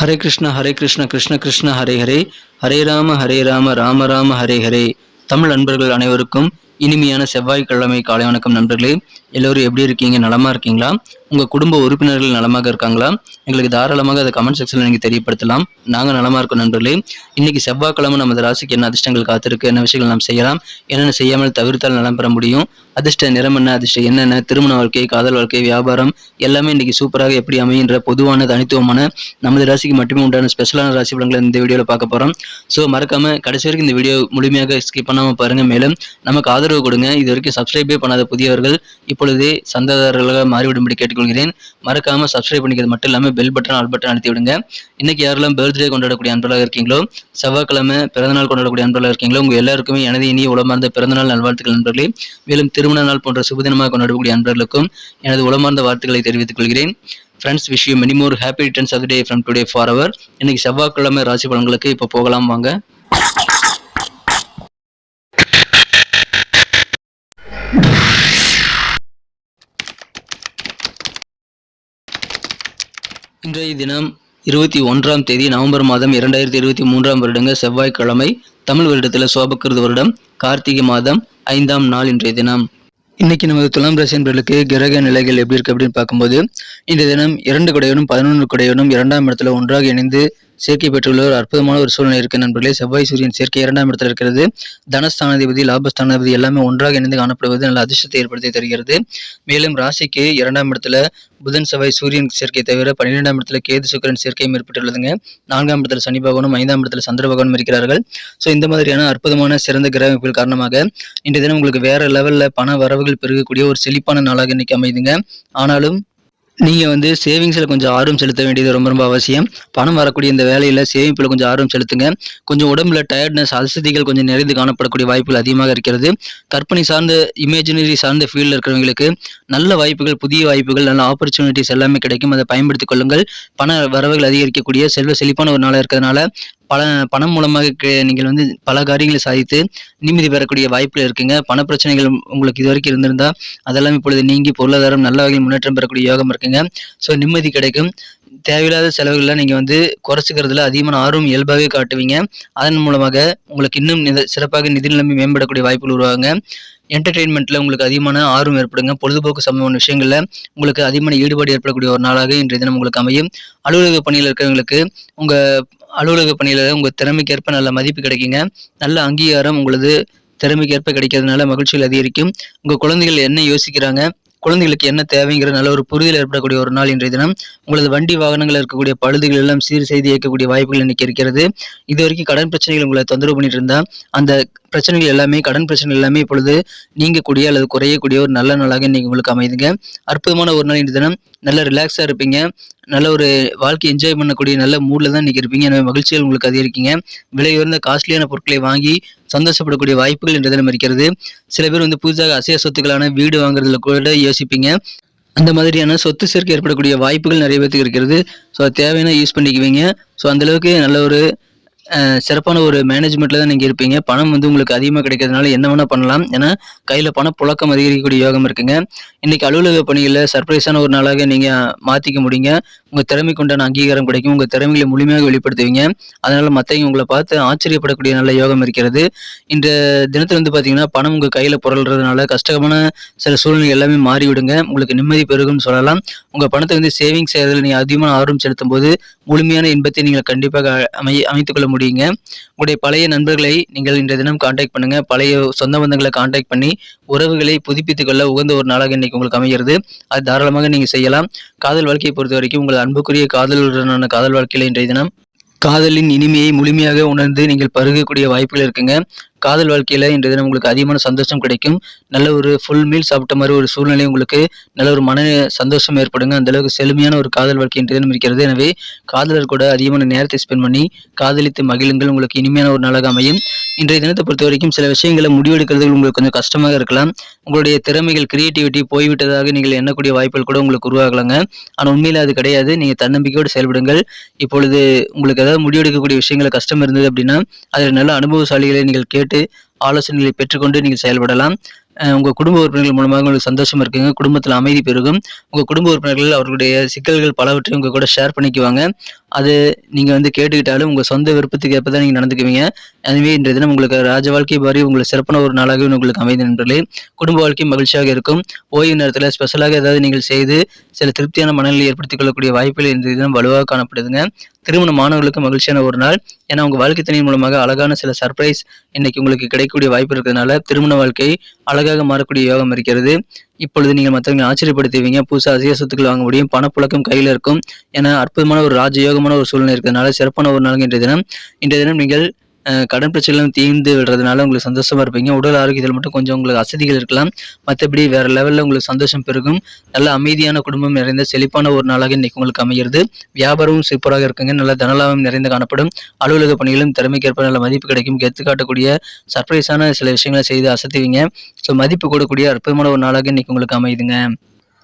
ஹரே கிருஷ்ண ஹரே கிருஷ்ண கிருஷ்ண கிருஷ்ண ஹரே ஹரே. ஹரே ராம ஹரே ராம ராம ராம ஹரே ஹரே. தமிழ் நண்பர்கள் அனைவருக்கும் இனிமையான செவ்வாய்க்கிழமை காலை வணக்கம் நண்பர்களே. எல்லோரும் எப்படி இருக்கீங்க? நலமா இருக்கீங்களா? உங்க குடும்ப உறுப்பினர்கள் நலமாக இருக்காங்களா? எங்களுக்கு தாராளமாக அதை கமெண்ட் செக்ஷனில் நீங்க தெரியப்படுத்தலாம். நாங்க நலமா இருக்கோம் நண்பர்களே. இன்னைக்கு செவ்வாய்க்கிழமை நமது ராசிக்கு என்ன அதிர்ஷ்டங்கள் காத்திருக்கு? என்ன விஷயங்கள் நாம் செய்யலாம்? என்னென்ன செய்யாமல் தவிர்த்தால் நலம் பெற முடியும்? அதிர்ஷ்ட நிறம் என்ன? அதிர்ஷ்டம் என்னென்ன திருமண வாழ்க்கை காதல் வாழ்க்கை வியாபாரம் எல்லாமே இன்னைக்கு சூப்பராக எப்படி அமைகின்ற பொதுவான தனித்துவமான நமது ராசிக்கு மட்டுமே உண்டான ஸ்பெஷலான ராசி பலன்களை இந்த வீடியோவில் பார்க்க போறோம். ஸோ மறக்காம கடைசி வரைக்கும் இந்த வீடியோ முழுமையாக ஸ்கிப் பண்ணாமல் பாருங்கள் மேலும் நமக்கு ஆதரவு கொடுங்க. இது வரைக்கும் சப்ஸ்கிரைபே பண்ணாத புதியவர்கள் இப்போ இப்பொழுதே சந்தாதாரர்களாக மாறிவிடும்படி கேட்டுக்கொள்கிறேன். மறக்காம சப்ஸ்கிரைப் பண்ணிக்கிறது மட்டும் இல்லாமல் பெல் பட்டன் ஆல் பட்டன் அழுத்தி விடுங்க இன்னைக்கு யாரெல்லாம் பர்த்டே கொண்டாடக்கூடிய அன்பர்களாக இருக்கீங்களோ செவ்வாய்க்கிழமை பிறந்தநாள் கொண்டாடக்கூடிய அன்பர்களாக இருக்கீங்களோ உங்கள் எல்லாருக்குமே எனது இனிய உளமார்ந்த பிறந்தநாள் நல்வாழ்த்துக்கள் நண்பர்களே. மேலும் திருமண நாள் போன்ற சுபதினமாக கொண்டாடக்கூடிய அன்பர்களுக்கும் எனது உளமார்ந்த வாழ்த்துக்களை தெரிவித்துக் கொள்கிறேன். Friends wish you many more happy returns of day from today for அவர் இன்னைக்கு செவ்வாய்க்கிழமை ராசி பலன்களுக்கு இப்போ போகலாம் வாங்க. இன்றைய தினம் இருபத்தி ஒன்றாம் தேதி நவம்பர் மாதம் இரண்டாயிரத்தி இருபத்தி மூன்றாம் வருடங்க செவ்வாய்க்கிழமை தமிழ் வருடத்தில் சோபக்கிருது வருடம் கார்த்திகை மாதம் ஐந்தாம் நாள் இன்றைய தினம். இன்னைக்கு நமது துலாம் ராசி என்பர்களுக்கு கிரக நிலைகள் எப்படி இருக்கு அப்படின்னு பார்க்கும்போது இந்த தினம் இரண்டு குடையுடன் பதினொன்று குடையனும் இரண்டாம் இடத்துல ஒன்றாக இணைந்து சேர்க்கை பெற்றுள்ள ஒரு அற்புதமான ஒரு சூழ்நிலை இருக்கு நண்பர்களே. செவ்வாய் சூரியன் சேர்க்கை இரண்டாம் இடத்துல இருக்கிறது. தனஸ்தானாதிபதி லாபஸ்தானாதிபதி எல்லாமே ஒன்றாக இணைந்து காணப்படுவது நல்ல அதிர்ஷ்டத்தை ஏற்படுத்தி தருகிறது. மேலும் ராசிக்கு இரண்டாம் இடத்துல புதன் செவ்வாய் சூரியன் சேர்க்கை தவிர பன்னிரெண்டாம் இடத்துல கேது சுக்கரன் சேர்க்கையும் ஏற்பட்டுள்ளதுங்க. நான்காம் இடத்துல சனி பகவானும் ஐந்தாம் இடத்துல சந்திர பகவானும் இருக்கிறார்கள். ஸோ இந்த மாதிரியான அற்புதமான சிறந்த கிரகமைப்புகள் காரணமாக இன்றைய தினம் உங்களுக்கு வேற லெவல்ல பண வரவுகள் பெருகக்கூடிய ஒரு செழிப்பான நாளாக இன்னைக்கு அமைதுங்க. ஆனாலும் நீங்கள் வந்து சேவிங்ஸில் கொஞ்சம் ஆர்வம் செலுத்த வேண்டியது ரொம்ப ரொம்ப அவசியம். பணம் வரக்கூடிய இந்த வேலையில் சேமிப்பில் கொஞ்சம் ஆர்வம் செலுத்துங்க. கொஞ்சம் உடம்புல டயர்ட்னஸ் அசதிகள் கொஞ்சம் நிறைந்து காணப்படக்கூடிய வாய்ப்புகள் அதிகமாக இருக்கிறது. கற்பனை சார்ந்த இமேஜினரி சார்ந்த ஃபீல்டில் இருக்கிறவங்களுக்கு நல்ல வாய்ப்புகள் புதிய வாய்ப்புகள் நல்ல ஆப்பர்ச்சுனிட்டிஸ் எல்லாமே கிடைக்கும். அதை பயன்படுத்திக் கொள்ளுங்கள். பண வரவுகள் அதிகரிக்கக்கூடிய செல்வ செழிப்பான ஒரு நாளாக இருக்கிறதுனால பல பணம் மூலமாக நீங்கள் வந்து பல காரியங்களை சாதித்து நிம்மதி பெறக்கூடிய வாய்ப்பில் இருக்குங்க. பண பிரச்சனைகள் உங்களுக்கு இது வரைக்கும் இருந்திருந்தா அதெல்லாம் இப்பொழுது நீங்கி பொருளாதாரம் நல்ல வகையில் முன்னேற்றம் பெறக்கூடிய யோகம் இருக்குங்க. ஸோ நிம்மதி கிடைக்கும். தேவையில்லாத செலவுகள்லாம் நீங்கள் வந்து குறைச்சிக்கிறதுல அதிகமான ஆர்வம் இயல்பாகவே காட்டுவீங்க. அதன் மூலமாக உங்களுக்கு இன்னும் நித- சிறப்பாக நிதி நிலைமை மேம்படக்கூடிய வாய்ப்புகள் உருவாங்க என்டர்டெயின்மெண்ட்டில் உங்களுக்கு அதிகமான ஆர்வம் ஏற்படுங்க. பொழுதுபோக்கு சம்பந்தமான விஷயங்களில் உங்களுக்கு அதிகமான ஈடுபாடு ஏற்படக்கூடிய ஒரு நாளாக இன்றைய தினம் உங்களுக்கு அமையும். அலுவலக பணியில் இருக்கிறவங்களுக்கு உங்கள் அலுவலக பணியில் உங்கள் திறமைக்கேற்ப நல்ல மதிப்பு கிடைக்குங்க. நல்ல அங்கீகாரம் உங்களது திறமைக்கேற்ப கிடைக்கிறதுனால மகிழ்ச்சிகள் அதிகரிக்கும். உங்கள் குழந்தைகள் என்ன யோசிக்கிறாங்க? குழந்தைகளுக்கு என்ன தேவைங்கிற நல்ல ஒரு புரிதல் ஏற்படக்கூடிய ஒரு நாள் இன்றைய தினம். உங்களது வண்டி வாகனங்கள் இருக்கக்கூடிய பழுதுகள் எல்லாம் சீர் செய்து இயக்கக்கூடிய வாய்ப்புகள் இன்னைக்கு இருக்கிறது. இது வரைக்கும் கடன் பிரச்சனைகள் உங்களை தொந்தரவு பண்ணிட்டு இருந்தா அந்த பிரச்சனைகள் எல்லாமே கடன் பிரச்சனைகள் எல்லாமே இப்பொழுது நீங்கக்கூடிய அல்லது குறையக்கூடிய ஒரு நல்ல நாளாக நீங்கள் உங்களுக்கு அமைதுங்க. அற்புதமான ஒரு நாள் இன்றைய தினம். நல்ல ரிலாக்ஸாக இருப்பீங்க. நல்ல ஒரு வாழ்க்கை என்ஜாய் பண்ணக்கூடிய நல்ல மூடில் தான் இன்றைக்கி இருப்பீங்க. எனவே மகிழ்ச்சிகள் உங்களுக்கு அதிகரிக்கீங்க. விலை உயர்ந்த காஸ்ட்லியான பொருட்களை வாங்கி சந்தோஷப்படக்கூடிய வாய்ப்புகள் இன்றைய தினம் இருக்கிறது. சில பேர் வந்து புதுசாக அசைய சொத்துக்களான வீடு வாங்குறதுல கூட யோசிப்பீங்க. அந்த மாதிரியான சொத்து சேர்க்கை ஏற்படக்கூடிய வாய்ப்புகள் நிறைய பேருக்கு இருக்கிறது. ஸோ தேவையான யூஸ் பண்ணிக்குவீங்க. ஸோ அந்தளவுக்கு நல்ல ஒரு சிறப்பான ஒரு மேனேஜ்மெண்ட்டில் தான் நீங்கள் இருப்பீங்க. பணம் வந்து உங்களுக்கு அதிகமாக கிடைக்கிறதுனால என்ன வேணால் பண்ணலாம். ஏன்னா கையில் பண புழக்கம் அதிகரிக்கக்கூடிய யோகம் இருக்குங்க. இன்னைக்கு அலுவலக பணிகளில் சர்ப்ரைஸான ஒரு நாளாக நீங்கள் மாற்றிக்க முடியுங்க. உங்கள் திறமைக்கு உண்டான அங்கீகாரம் கிடைக்கும். உங்கள் திறமைகளை முழுமையாக வெளிப்படுத்துவீங்க. அதனால மற்றவங்க உங்களை பார்த்து ஆச்சரியப்படக்கூடிய நல்ல யோகம் இருக்கிறது. இந்த தினத்துல வந்து பார்த்தீங்கன்னா பணம் உங்கள் கையில் புரள்றதுனால கஷ்டமான சில சூழ்நிலை எல்லாமே மாறிவிடுங்க. உங்களுக்கு நிம்மதி பெருகும்னு சொல்லலாம். உங்கள் பணத்தை வந்து சேவிங்ஸ் செய்யறதுல நீங்கள் அதிகமான ஆர்வம் செலுத்தும் போது முழுமையான இன்பத்தை நீங்கள் கண்டிப்பாக அமை அமைத்துக் கொள்ள முடியுங்க. உங்களுடைய பழைய நண்பர்களை நீங்கள் இன்றைய தினம் காண்டாக்ட் பண்ணுங்க. பழைய சொந்த பந்தங்களை காண்டாக்ட் பண்ணி உறவுகளை புதுப்பித்துக் கொள்ள உகந்த ஒரு நாளாக இன்னைக்கு உங்களுக்கு அமைகிறது. அது தாராளமாக நீங்கள் செய்யலாம். காதல் வாழ்க்கையை பொறுத்த வரைக்கும் உங்கள் அன்புக்குரிய காதலுடனான காதல் வாழ்க்கையில் இன்றைய தினம் காதலின் இனிமையை முழுமையாக உணர்ந்து நீங்கள் பருகக்கூடிய வாய்ப்புகள் இருக்குங்க. காதல் வாழ்க்கையில் இன்றைய தினம் உங்களுக்கு அதிகமான சந்தோஷம் கிடைக்கும். நல்ல ஒரு ஃபுல் மீல் சாப்பிட்ட மாதிரி ஒரு சூழ்நிலை உங்களுக்கு நல்ல ஒரு மன சந்தோஷம் ஏற்படுங்க. அந்த அளவுக்கு செழுமையான ஒரு காதல் வாழ்க்கை இன்றைய தினம் இருக்கிறது. எனவே காதலர் கூட அதிகமான நேரத்தை ஸ்பெண்ட் பண்ணி காதலித்து மகிழுங்கள். உங்களுக்கு இனிமையான ஒரு நாளாக அமையும். இன்றைய தினத்தை பொறுத்த வரைக்கும் சில விஷயங்களை முடிவெடுக்கிறது உங்களுக்கு கொஞ்சம் கஷ்டமாக இருக்கலாம். உங்களுடைய திறமைகள் கிரியேட்டிவிட்டி போய்விட்டதாக நீங்கள் எண்ணக்கூடிய வாய்ப்புகள் கூட உங்களுக்கு உருவாகலாங்க. ஆனால் உண்மையில் அது கிடையாது. நீங்கள் தன்னம்பிக்கையோடு செயல்படுங்கள். இப்பொழுது உங்களுக்கு ஏதாவது முடிவெடுக்கக்கூடிய விஷயங்கள் கஷ்டம் இருந்தது அப்படின்னா அதில் நல்ல அனுபவசாலிகளை நீங்கள் கேட்டு ஆலோசனைகளை பெற்றுக்கொண்டு நீங்கள் செயல்படலாம். உங்கள் உங்க குடும்ப உறுப்பினர்கள் மூலமாக உங்களுக்கு சந்தோஷம் இருக்குங்க. குடும்பத்தில் அமைதி பெருகும். உங்க குடும்ப உறுப்பினர்கள் அவர்களுடைய சிக்கல்கள் பலவற்றையும் உங்க கூட ஷேர் பண்ணிக்குவாங்க. அது நீங்கள் வந்து கேட்டுக்கிட்டாலும் உங்கள் சொந்த விருப்பத்துக்கு ஏற்ப தான் நீங்கள் நடந்துக்குவீங்க. அதுவே இன்றைய தினம் உங்களுக்கு ராஜ வாழ்க்கை மாதிரி உங்களுக்கு சிறப்பான ஒரு நாளாகவே உங்களுக்கு அமைந்த நண்பர்களே குடும்ப வாழ்க்கை மகிழ்ச்சியாக இருக்கும். ஓய்வு நேரத்தில் ஸ்பெஷலாக ஏதாவது நீங்கள் செய்து சில திருப்தியான மனநிலை ஏற்படுத்திக் கொள்ளக்கூடிய வாய்ப்புகள் இன்றைய தினம் வலுவாக காணப்படுதுங்க. திருமண மாணவர்களுக்கு மகிழ்ச்சியான ஒரு நாள். ஏன்னா உங்கள் வாழ்க்கை துணையின் மூலமாக அழகான சில சர்ப்ரைஸ் இன்னைக்கு உங்களுக்கு கிடைக்கக்கூடிய வாய்ப்பு இருக்கிறதுனால திருமண வாழ்க்கை அழகாக மாறக்கூடிய யோகம் இருக்கிறது. இப்பொழுது நீங்கள் மற்றவங்களை ஆச்சரியப்படுத்துவீங்க. புதுசாக அதிக சொத்துக்கள் வாங்க முடியும். பணப்புழக்கம் கையில் இருக்கும். ஏன்னா அற்புதமான ஒரு ராஜயோகமான ஒரு சூழ்நிலை இருக்கிறதுனால சிறப்பான ஒரு நாள் இன்றைய தினம். இன்றைய தினம் நீங்கள் கடன் பிரச்சனைலாம் தீர்ந்து விடுறதுனால உங்களுக்கு சந்தோஷமா இருப்பீங்க. உடல் ஆரோக்கியத்தில் மட்டும் கொஞ்சம் உங்களுக்கு அசதிகள் இருக்கலாம். மற்றபடி வேற லெவலில் உங்களுக்கு சந்தோஷம் பெருகும். நல்ல அமைதியான குடும்பம் நிறைந்த செழிப்பான ஒரு நாளாக இன்னைக்கு உங்களுக்கு அமைகிறது வியாபாரமும் சூப்பராக இருக்குங்க. நல்ல தனலாபம் நிறைந்து காணப்படும். அலுவலக பணிகளும் திறமைக்கேற்ப நல்ல மதிப்பு கிடைக்கும். கெத்து காட்டக்கூடிய சர்ப்ரைஸான சில விஷயங்களை செய்து அசத்துவீங்க. ஸோ மதிப்பு கூடக்கூடிய அற்புதமான ஒரு நாளாக இன்னைக்கு உங்களுக்கு அமையுதுங்க.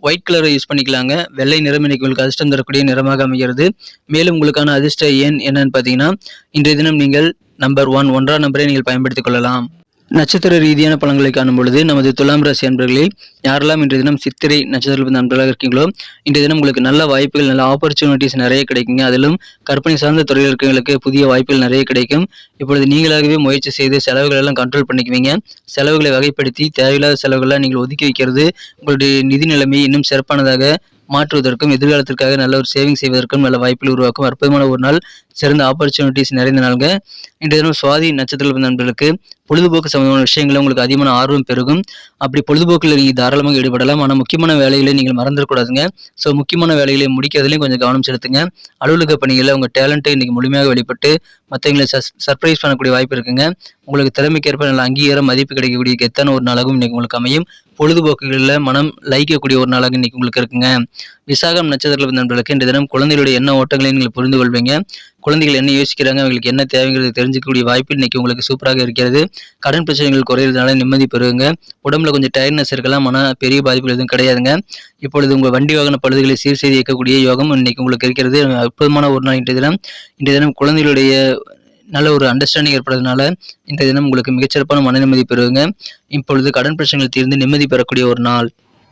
ஒயிட் கலரை யூஸ் பண்ணிக்கலாங்க. வெள்ளை நிறம் இன்னைக்கு உங்களுக்கு அதிர்ஷ்டம் தரக்கூடிய நிறமாக அமைகிறது. மேலும் உங்களுக்கான அதிர்ஷ்ட எண் என்னன்னு பார்த்தீங்கன்னா இன்றைய தினம் நீங்கள் நம்பர் ஒன் ஒன்றாம் நம்பரை நீங்கள் பயன்படுத்திக் கொள்ளலாம். நட்சத்திர ரீதியான பலன்களை காணும் பொழுது நமது துலாம் ராசி அன்பர்களில் யாரெல்லாம் இன்றைய தினம் சித்திரை நட்சத்திரத்தில் நண்பர்களாக இருக்கீங்களோ இன்றைய தினம் உங்களுக்கு நல்ல வாய்ப்புகள் நல்ல ஆப்பர்ச்சுனிட்டிஸ் நிறைய கிடைக்குங்க. அதிலும் கற்பனை சார்ந்த துறையில் புதிய வாய்ப்புகள் நிறைய கிடைக்கும். இப்பொழுது நீங்களாகவே முயற்சி செய்து செலவுகள் எல்லாம் கண்ட்ரோல் பண்ணிக்குவீங்க. செலவுகளை வகைப்படுத்தி தேவையில்லாத செலவுகளெல்லாம் நீங்கள் ஒதுக்கி வைக்கிறது உங்களுடைய நிதி நிலைமை இன்னும் சிறப்பானதாக மாற்றுவதற்கும் எதிர்காலத்திற்காக நல்ல ஒரு சேவிங் செய்வதற்கும் நல்ல வாய்ப்புகள் உருவாக்கும் அற்புதமான ஒரு நாள். சிறந்த ஆப்பர்ச்சுனிட்டிஸ் நிறைந்த நாளுங்க. இன்றைய தினம் சுவாதி நட்சத்திர நண்பர்களுக்கு பொழுதுபோக்கு சம்பந்தமான விஷயங்களில் உங்களுக்கு அதிகமான ஆர்வம் பெருகும். அப்படி பொழுதுபோக்கில் நீங்கள் தாராளமாக ஈடுபடலாம். ஆனால் முக்கியமான வேலைகளை நீங்கள் மறந்துடக்கூடாதுங்க. ஸோ முக்கியமான வேலைகளை முடிக்கிறதுலையும் கொஞ்சம் கவனம் செலுத்துங்க. அலுவலக பணிகளில் உங்கள் டேலண்ட்டை இன்றைக்கி முழுமையாக வெளிப்பட்டு மற்றவங்களை சர்ப்ரைஸ் பண்ணக்கூடிய வாய்ப்பு இருக்குங்க. உங்களுக்கு திறமைக்கேற்ப நல்ல அங்கீகாரம் மதிப்பு கிடைக்கக்கூடிய கெத்தான ஒரு நாளாகவும் இன்றைக்கி உங்களுக்கு அமையும். பொழுதுபோக்குகளில் மனம் லயிக்கக்கூடிய ஒரு நாளாக இன்றைக்கி உங்களுக்கு இருக்குங்க. விசாகம் நட்சத்திரத்தில் நண்பர்களுக்கு இந்த தினம் குழந்தைகளுடைய எண்ண ஓட்டங்களை நீங்கள் புரிந்து கொள்வீங்க. குழந்தைகள் என்ன யோசிக்கிறாங்க அவங்களுக்கு என்ன தேவைங்கிறது தெரிஞ்சுக்கக்கூடிய வாய்ப்பு இன்னைக்கு உங்களுக்கு சூப்பராக இருக்கிறது. கடன் பிரச்சனைகள் குறையிறதுனால நிம்மதி பெறுங்க. உடம்புல கொஞ்சம் டயர்ட்னஸ் இருக்கலாம் ஆனால் பெரிய பாதிப்புகள் எதுவும் கிடையாதுங்க. இப்பொழுது உங்கள் வண்டி வாகன பழுதுகளை சீர் செய்து இயக்கக்கூடிய யோகம் இன்னைக்கு உங்களுக்கு இருக்கிறது. அற்புதமான ஒரு நாள் இன்றைய தினம். இன்றைய தினம் குழந்தைகளுடைய நல்ல ஒரு அண்டர்ஸ்டாண்டிங் ஏற்படுறதுனால இன்றைய தினம் உங்களுக்கு மிகச்சிறப்பான மன நிம்மதி பெறுவீங்க இப்பொழுது கடன் பிரச்சனைகள் தீர்ந்து நிம்மதி பெறக்கூடிய ஒரு நாள்.